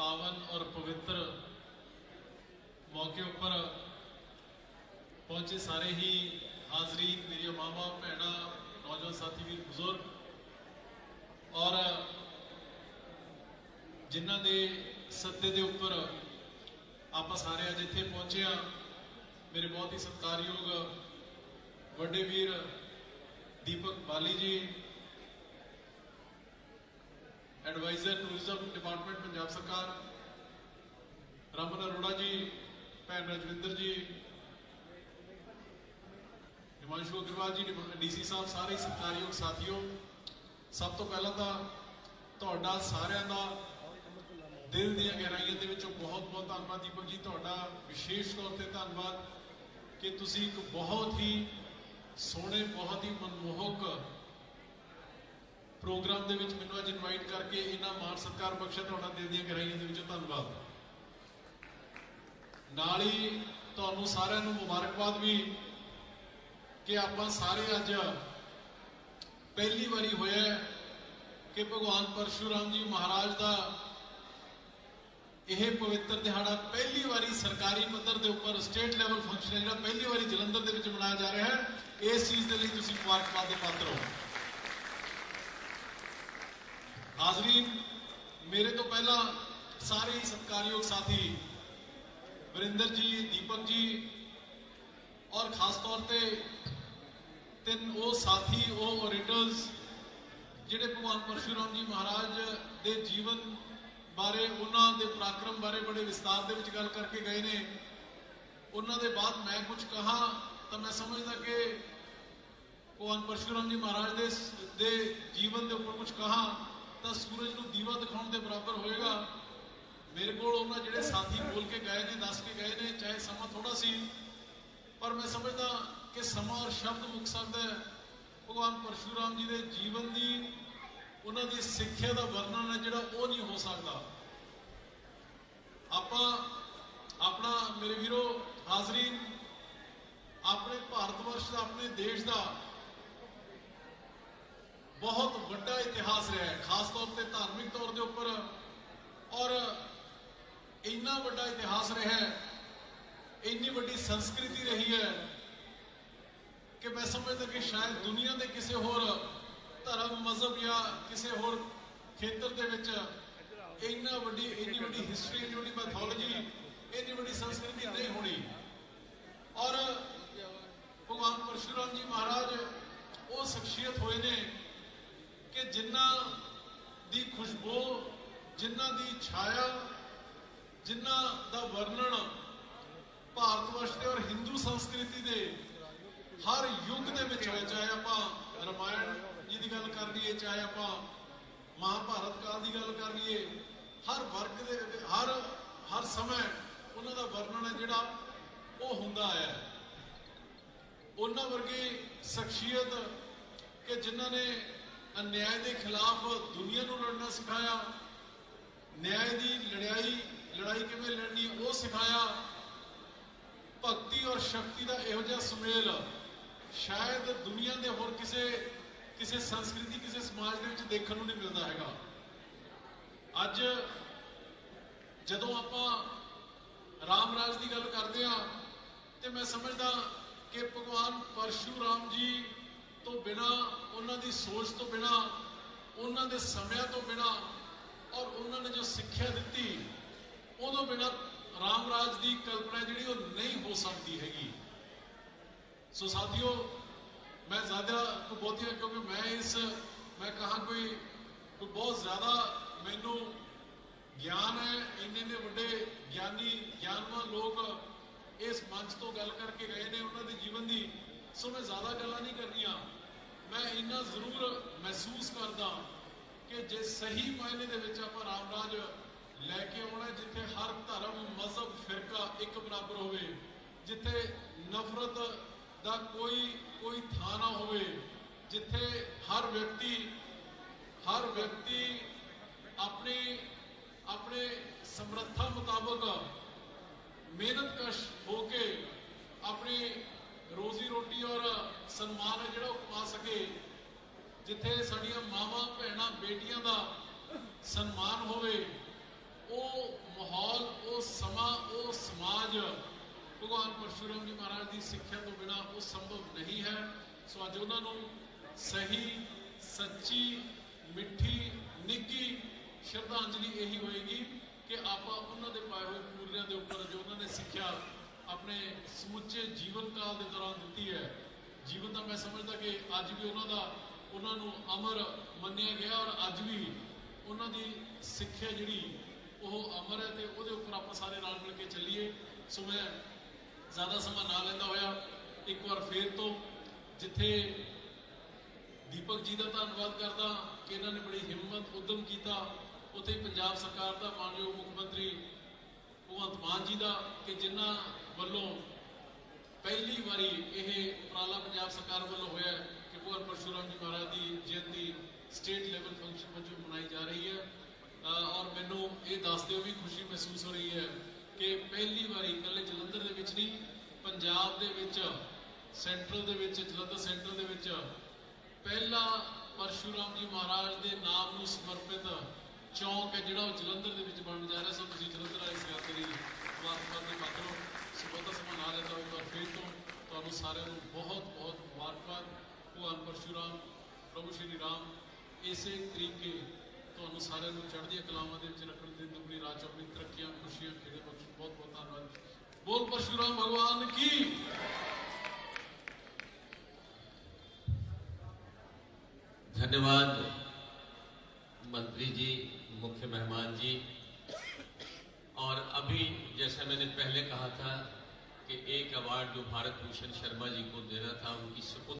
ਪਾਵਨ ਔਰ ਪਵਿੱਤਰ ਮੌਕੇ ਉੱਪਰ ਪਹੁੰਚੇ ਸਾਰੇ ਹੀ ਹਾਜ਼ਰੀਨ ਮੇਰੀਆਂ ਮਾਵਾਂ ਭੈਣਾਂ, ਨੌਜਵਾਨ ਸਾਥੀ, ਵੀਰ, ਬਜ਼ੁਰਗ ਔਰ ਜਿਨ੍ਹਾਂ ਦੇ ਸੱਦੇ ਦੇ ਉੱਪਰ ਆਪਾਂ ਸਾਰੇ ਅੱਜ ਇੱਥੇ ਪਹੁੰਚੇ ਆ ਮੇਰੇ ਬਹੁਤ ਹੀ ਸਤਿਕਾਰਯੋਗ ਵੱਡੇ ਵੀਰ ਦੀਪਕ ਬਾਲੀ ਜੀ ਐਡਵਾਈਜ਼ਰ ਟੂਰਿਜ਼ਮ ਡਿਪਾਰਟਮੈਂਟ ਪੰਜਾਬ ਸਰਕਾਰ ਰਮਨ ਅਰੋੜਾ ਜੀ, ਭੈਣ ਰਜਵਿੰਦਰ ਜੀ, ਹਿਮਾਂਸ਼ੂ ਅਗਰਵਾਲ ਜੀ ਡੀਸੀ ਸਾਹਿਬ, ਸਾਰੇ ਸਤਿਕਾਰਯੋਗ ਸਾਥੀਓ, ਸਭ ਤੋਂ ਪਹਿਲਾਂ ਤਾਂ ਤੁਹਾਡਾ ਸਾਰਿਆਂ ਦਾ ਦਿਲ ਦੀਆਂ ਗਹਿਰਾਈਆਂ ਦੇ ਵਿੱਚੋਂ ਬਹੁਤ ਬਹੁਤ ਧੰਨਵਾਦ ਦੀਪਕ ਜੀ, ਤੁਹਾਡਾ ਵਿਸ਼ੇਸ਼ ਤੌਰ ਤੇ ਧੰਨਵਾਦ ਕਿ ਤੁਸੀਂ ਇੱਕ ਬਹੁਤ ਹੀ ਸੋਹਣੇ, ਬਹੁਤ ਹੀ ਮਨਮੋਹਕ ਪ੍ਰੋਗਰਾਮ ਦੇ ਵਿੱਚ ਮੈਨੂੰ ਅੱਜ ਇਨਵਾਈਟ ਕਰਕੇ ਇਹਨਾਂ ਮਾਣ ਸਤਿਕਾਰ ਬਖਸ਼ਿਆ, ਤੁਹਾਡਾ ਦਿਲ ਦੀਆਂ ਗਹਿਰਾਈਆਂ ਦੇ ਵਿੱਚੋਂ ਧੰਨਵਾਦ। ਨਾਲ ਹੀ ਤੁਹਾਨੂੰ ਸਾਰਿਆਂ ਨੂੰ ਮੁਬਾਰਕਬਾਦ ਵੀ ਕਿ ਆਪਾਂ ਸਾਰੇ ਅੱਜ ਪਹਿਲੀ ਵਾਰੀ ਹੋਇਆ ਕਿ ਭਗਵਾਨ ਪਰਸ਼ੂਰਾਮ ਜੀ ਮਹਾਰਾਜ ਦਾ ਇਹ ਪਵਿੱਤਰ ਦਿਹਾੜਾ ਪਹਿਲੀ ਵਾਰੀ ਸਰਕਾਰੀ ਪੱਧਰ ਦੇ ਉੱਪਰ ਸਟੇਟ ਲੈਵਲ ਫੰਕਸ਼ਨ ਹੈ, ਜਿਹੜਾ ਪਹਿਲੀ ਵਾਰੀ ਜਲੰਧਰ ਦੇ ਵਿੱਚ ਮਨਾਇਆ ਜਾ ਰਿਹਾ ਹੈ, ਇਸ ਚੀਜ਼ ਦੇ ਲਈ ਤੁਸੀਂ ਮੁਬਾਰਕਬਾਦ ਦੇ ਪਾਤਰ ਹੋ। ਹਾਜ਼ਰੀਨ ਮੇਰੇ ਤੋਂ ਪਹਿਲਾਂ ਸਾਰੇ ਹੀ ਸਤਿਕਾਰਯੋਗ ਸਾਥੀ ਵਰਿੰਦਰ ਜੀ, ਦੀਪਕ ਜੀ ਔਰ ਖਾਸ ਤੌਰ ਤੇ ਤਿੰਨ ਉਹ ਸਾਥੀ, ਉਹ ਓਰੇਟਰਸ ਜਿਹੜੇ ਭਗਵਾਨ ਪਰਸ਼ੂਰਾਮ ਜੀ ਮਹਾਰਾਜ ਦੇ ਜੀਵਨ ਬਾਰੇ, ਉਹਨਾਂ ਦੇ ਪਰਾਕਰਮ ਬਾਰੇ ਬੜੇ ਵਿਸਤਾਰ ਦੇ ਵਿੱਚ ਗੱਲ ਕਰਕੇ ਗਏ ਨੇ। ਉਹਨਾਂ ਦੇ ਬਾਅਦ ਮੈਂ ਕੁਝ ਕਹਾ ਤਾਂ ਮੈਂ ਸਮਝਦਾ ਕਿ ਭਗਵਾਨ ਪਰਸ਼ੂਰਾਮ ਜੀ ਮਹਾਰਾਜ ਦੇ ਦੇ ਜੀਵਨ ਦੇ ਉੱਪਰ ਕੁਝ ਕਹਾ। ਤਾਂ ਸੂਰਜ ਨੂੰ ਦੀਵਾ ਦਿਖਾਉਣ ਦੇ ਬਰਾਬਰ ਹੋਏਗਾ। ਮੇਰੇ ਕੋਲ ਉਹਨਾਂ ਜਿਹੜੇ ਸਾਥੀ ਬੋਲ ਕੇ ਗਏ ਨੇ, ਦੱਸ ਕੇ ਗਏ ਨੇ, ਚਾਹੇ ਸਮਾਂ ਥੋੜਾ ਸੀ, ਪਰ ਮੈਂ ਸਮਝਦਾ ਕਿ ਸਮਾਂ ਔਰ ਸ਼ਬਦ ਮੁੱਕ ਸਕਦਾ ਹੈ। ਭਗਵਾਨ ਪਰਸ਼ੂਰਾਮ ਜੀ ਦੇ ਜੀਵਨ ਦੀ, ਉਹਨਾਂ ਦੀ ਸਿੱਖਿਆ ਦਾ ਵਰਣਨ ਹੈ ਜਿਹੜਾ ਉਹ ਨਹੀਂ ਹੋ ਸਕਦਾ। ਆਪਾਂ, ਆਪਣਾ ਮੇਰੇ ਵੀਰੋ ਹਾਜ਼ਰੀਨ, ਆਪਣੇ ਭਾਰਤ ਵਰਸ਼ ਦਾ, ਆਪਣੇ ਦੇਸ਼ ਦਾ ਬਹੁਤ ਵੱਡਾ ਇਤਿਹਾਸ ਰਿਹਾ ਹੈ, ਖਾਸ ਤੌਰ ਤੇ ਧਾਰਮਿਕ ਤੌਰ ਦੇ ਉੱਪਰ। ਔਰ ਇੰਨਾ ਵੱਡਾ ਇਤਿਹਾਸ ਰਿਹਾ ਹੈ, ਇੰਨੀ ਵੱਡੀ ਸੰਸਕ੍ਰਿਤੀ ਰਹੀ ਹੈ ਕਿ ਮੈਂ ਸਮਝਦਾ ਕਿ ਸ਼ਾਇਦ ਦੁਨੀਆ ਦੇ ਕਿਸੇ ਹੋਰ ਧਰਮ, ਮਜ਼ਹਬ ਜਾਂ ਕਿਸੇ ਹੋਰ ਖੇਤਰ ਦੇ ਵਿੱਚ ਇੰਨਾ ਵੱਡੀ, ਇੰਨੀ ਵੱਡੀ ਹਿਸਟਰੀ ਇੰਨੀ ਵੱਡੀ ਮੈਥੋਲੋਜੀ ਇੰਨੀ ਵੱਡੀ ਸੰਸਕ੍ਰਿਤੀ ਨਹੀਂ ਹੋਣੀ ਔਰ ਭਗਵਾਨ ਪਰਸ਼ੂਰਾਮ ਜੀ ਮਹਾਰਾਜ ਉਹ ਸ਼ਖਸੀਅਤ ਹੋਏ ਨੇ ਕਿ ਜਿਨ੍ਹਾਂ ਦੀ ਖੁਸ਼ਬੂ ਜਿਨ੍ਹਾਂ ਦੀ ਛਾਇਆ ਜਿਨ੍ਹਾਂ ਦਾ ਵਰਣਨ ਭਾਰਤ ਵਰਸ਼ ਦੇ ਔਰ ਹਿੰਦੂ ਸੰਸਕ੍ਰਿਤੀ ਦੇ ਹਰ ਯੁੱਗ ਦੇ ਵਿੱਚ ਹੋਇਆ, ਚਾਹੇ ਆਪਾਂ ਰਮਾਇਣ ਜੀ ਦੀ ਗੱਲ ਕਰ ਲਈਏ, ਚਾਹੇ ਆਪਾਂ ਮਹਾਭਾਰਤ ਕਾਲ ਦੀ ਗੱਲ ਕਰ ਲਈਏ, ਹਰ ਵਰਗ ਦੇ ਹਰ ਹਰ ਸਮੇਂ ਉਹਨਾਂ ਦਾ ਵਰਣਨ ਹੈ ਜਿਹੜਾ ਉਹ ਹੁੰਦਾ ਆਇਆ ਉਹਨਾਂ ਵਰਗੀ ਸ਼ਖਸੀਅਤ ਕਿ ਜਿਨ੍ਹਾਂ ਨੇ ਅਨਿਆਏ ਦੇ ਖਿਲਾਫ ਦੁਨੀਆ ਨੂੰ ਲੜਨਾ ਸਿਖਾਇਆ ਨਿਆਂ ਦੀ ਲੜਾਈ ਲੜਾਈ ਕਿਵੇਂ ਲੜਨੀ, ਉਹ ਸਿਖਾਇਆ। ਭਗਤੀ ਔਰ ਸ਼ਕਤੀ ਦਾ ਇਹੋ ਜਿਹਾ ਸੁਮੇਲ, ਸ਼ਾਇਦ ਦੁਨੀਆ ਦੇ ਹੋਰ ਕਿਸੇ ਕਿਸੇ ਸੰਸਕ੍ਰਿਤੀ, ਕਿਸੇ ਸਮਾਜ ਦੇ ਵਿੱਚ ਦੇਖਣ ਨੂੰ ਨਹੀਂ ਮਿਲਦਾ ਹੈਗਾ। ਅੱਜ ਜਦੋਂ ਆਪਾਂ ਰਾਮ ਰਾਜ ਦੀ ਗੱਲ ਕਰਦੇ ਆ ਤੇ ਮੈਂ ਸਮਝਦਾ ਕਿ ਭਗਵਾਨ ਪਰਸ਼ੂਰਾਮ ਜੀ ਤੋਂ ਬਿਨਾ, ਉਹਨਾਂ ਦੀ ਸੋਚ ਤੋਂ ਬਿਨਾ, ਉਹਨਾਂ ਦੇ ਸਮਿਆਂ ਤੋਂ ਬਿਨਾ, ਔਰ ਉਹਨਾਂ ਨੇ ਜੋ ਸਿੱਖਿਆ ਦਿੱਤੀ ਉਦੋਂ ਬਿਨਾਂ ਰਾਮ ਰਾਜ ਦੀ ਕਲਪਨਾ ਜਿਹੜੀ ਉਹ ਨਹੀਂ ਹੋ ਸਕਦੀ ਹੈਗੀ। ਸੋ ਸਾਥੀਓ, ਮੈਂ ਜ਼ਿਆਦਾ ਕੋਈ ਕਿਉਂਕਿ ਮੈਂ ਇਸ, ਮੈਂ ਕਹਾ ਕੋਈ ਕੋਈ ਬਹੁਤ ਜ਼ਿਆਦਾ ਮੈਨੂੰ ਗਿਆਨ ਹੈ, ਇੰਨੇ ਨੇ ਵੱਡੇ ਗਿਆਨੀ, ਗਿਆਨਵਾਨ ਲੋਕ ਇਸ ਮੰਚ ਤੋਂ ਗੱਲ ਕਰਕੇ ਗਏ ਨੇ ਉਹਨਾਂ ਦੇ ਜੀਵਨ ਦੀ। ਸੋ ਮੈਂ ਜ਼ਿਆਦਾ ਗੱਲਾਂ ਨਹੀਂ ਕਰਨੀਆਂ। ਮੈਂ ਇੰਨਾ ਜ਼ਰੂਰ ਮਹਿਸੂਸ ਕਰਦਾ ਕਿ ਜੇ ਸਹੀ ਮਾਇਨੇ ਦੇ ਵਿੱਚ ਆਪਾਂ ਰਾਮ ਰਾਜ ਲੈ ਕੇ ਆਉਣਾ ਜਿੱਥੇ ਇੱਕ ਬਰਾਬਰ ਹੋਵੇ, ਜਿੱਥੇ ਨਫ਼ਰਤ ਦਾ ਕੋਈ ਕੋਈ ਥਾਂ ਨਾ ਹੋਵੇ, ਜਿੱਥੇ ਹਰ ਵਿਅਕਤੀ ਹਰ ਵਿਅਕਤੀ ਆਪਣੀ, ਆਪਣੇ ਸਮਰੱਥਾ ਮੁਤਾਬਕ ਮਿਹਨਤ ਕਸ਼ ਹੋ ਕੇ ਆਪਣੀ ਰੋਜ਼ੀ ਰੋਟੀ ਔਰ ਸਨਮਾਨ ਹੈ ਜਿਹੜਾ ਉਹ ਕਮਾ ਸਕੇ, ਜਿੱਥੇ ਸਾਡੀਆਂ ਮਾਵਾਂ, ਭੈਣਾਂ, ਬੇਟੀਆਂ ਦਾ ਸਨਮਾਨ ਹੋਵੇ ਉਹ ਮਾਹੌਲ, ਉਹ ਸਮਾਂ, ਉਹ ਸਮਾਜ ਭਗਵਾਨ ਪਰਸ਼ੁਰਾਮ ਜੀ ਮਹਾਰਾਜ ਦੀ ਸਿੱਖਿਆ ਤੋਂ ਬਿਨਾ ਉਹ ਸੰਭਵ ਨਹੀਂ ਹੈ। ਸੋ ਅੱਜ ਉਹਨਾਂ ਨੂੰ ਸਹੀ, ਸੱਚੀ, ਮਿੱਠੀ ਨਿੱਗੀ ਸ਼ਰਧਾਂਜਲੀ ਇਹੀ ਹੋਏਗੀ ਕਿ ਆਪਾਂ ਉਹਨਾਂ ਦੇ ਪਾਏ ਹੋਏ ਪੂਰਿਆਂ ਦੇ ਉੱਪਰ ਜੋ ਉਹਨਾਂ ਨੇ ਸਿੱਖਿਆ ਆਪਣੇ ਸਮੁੱਚੇ ਜੀਵਨ ਕਾਲ ਦੇ ਦੌਰਾਨ ਦਿੱਤੀ ਹੈ। ਜੀਵਨ ਦਾ ਮੈਂ ਸਮਝਦਾ ਕਿ ਅੱਜ ਵੀ ਉਹਨਾਂ ਦਾ, ਉਹਨਾਂ ਨੂੰ ਅਮਰ ਮੰਨਿਆ ਗਿਆ ਔਰ ਅੱਜ ਵੀ ਉਹਨਾਂ ਦੀ ਸਿੱਖਿਆ ਜਿਹੜੀ ਉਹ ਅਮਰ ਹੈ ਤੇ ਉਹਦੇ ਉੱਪਰ ਆਪਾਂ ਸਾਰੇ ਨਾਲ ਮਿਲ ਕੇ ਚੱਲੀਏ। ਸੋ ਮੈਂ ਜ਼ਿਆਦਾ ਸਮਾਂ ਨਾ ਲੈਂਦਾ ਹੋਇਆ, ਇੱਕ ਵਾਰ ਫੇਰ ਤੋਂ ਜਿੱਥੇ ਦੀਪਕ ਜੀ ਦਾ ਧੰਨਵਾਦ ਕਰਦਾ, ਕਿ ਇਹਨਾਂ ਨੇ ਬੜੀ ਹਿੰਮਤ, ਉਦਮ ਕੀਤਾ, ਉੱਥੇ ਪੰਜਾਬ ਸਰਕਾਰ ਦਾ, ਮਾਨਯੋਗ ਮੁੱਖ ਮੰਤਰੀ ਭਗਵੰਤ ਮਾਨ ਜੀ ਦਾ, ਕਿ ਜਿਨ੍ਹਾਂ ਵੱਲੋਂ ਪਹਿਲੀ ਵਾਰੀ ਇਹ ਉਪਰਾਲਾ ਪੰਜਾਬ ਸਰਕਾਰ ਵੱਲੋਂ ਹੋਇਆ ਕਿ ਭਗਵਾਨ ਪਰਸ਼ੂਰਾਮ ਜੀ ਮਹਾਰਾਜ ਦੀ ਜਯੰਤੀ ਸਟੇਟ ਲੈਵਲ ਫੰਕਸ਼ਨ ਵਜੋਂ ਮਨਾਈ ਜਾ ਰਹੀ ਹੈ। ਔਰ ਮੈਨੂੰ ਇਹ ਦੱਸਦੇ ਹੋ ਵੀ ਖੁਸ਼ੀ ਮਹਿਸੂਸ ਹੋ ਰਹੀ ਹੈ ਕਿ ਪਹਿਲੀ ਵਾਰੀ ਇਕੱਲੇ ਜਲੰਧਰ ਦੇ ਵਿੱਚ ਨਹੀਂ, ਪੰਜਾਬ ਦੇ ਵਿੱਚ, ਸੈਂਟਰਲ ਦੇ ਵਿੱਚ, ਜਲੰਧਰ ਸੈਂਟਰਲ ਦੇ ਵਿੱਚ ਪਹਿਲਾ ਪਰਸ਼ੂਰਾਮ ਜੀ ਮਹਾਰਾਜ ਦੇ ਨਾਮ ਨੂੰ ਸਮਰਪਿਤ ਚੌਂਕ ਹੈ ਜਿਹੜਾ ਉਹ ਜਲੰਧਰ ਦੇ ਵਿੱਚ ਬਣਨ ਜਾ ਰਿਹਾ। ਸੋ ਤੁਸੀਂ ਜਲੰਧਰ ਵਾਲੇ ਇਸ ਗੱਲ ਦੀ ਮੁਬਾਰਕਬਾਦ ਦੇ ਪਾਤਰ ਹੋ ਸੋ ਆ ਰਿਹਾ ਨਾ ਲੈਂਦਾ ਹੋਇਆ ਪਰ ਫਿਰ ਤੋਂ ਤੁਹਾਨੂੰ ਸਾਰਿਆਂ ਨੂੰ ਬਹੁਤ ਬਹੁਤ ਮੁਬਾਰਕਬਾਦ। ਭਗਵਾਨ ਪਰਸ਼ੂਰਾਮ, ਪ੍ਰਭੂ ਸ਼੍ਰੀ ਰਾਮ, ਇਸੇ ਤਰੀਕੇ ਤੁਹਾਨੂੰ ਸਾਰਿਆਂ ਨੂੰ ਚੜ੍ਹਦੀਆਂ ਕਲਾਵਾਂ ਦੇ ਵਿੱਚ ਰੱਖਣ ਦੀ ਦੁਗਣੀ ਰਾਜ ਆਪਣੀ ਤਰੱਕੀਆਂ ਖੁਸ਼ੀਆਂ ਖੇੜੇ ਬਖਸ਼ ਬਹੁਤ ਬਹੁਤ ਧੰਨਵਾਦ ਬੋਲ ਪਰਸ਼ੁਰਾਮ ਭਗਵਾਨ ਕੀ धन्यवाद मंत्री जी मुख्य मेहमान जी और अभी जैसा मैंने पहले कहा था कि एक अवार्ड जो भारत भूषण शर्मा जी को देना था उनकी सुपुत्र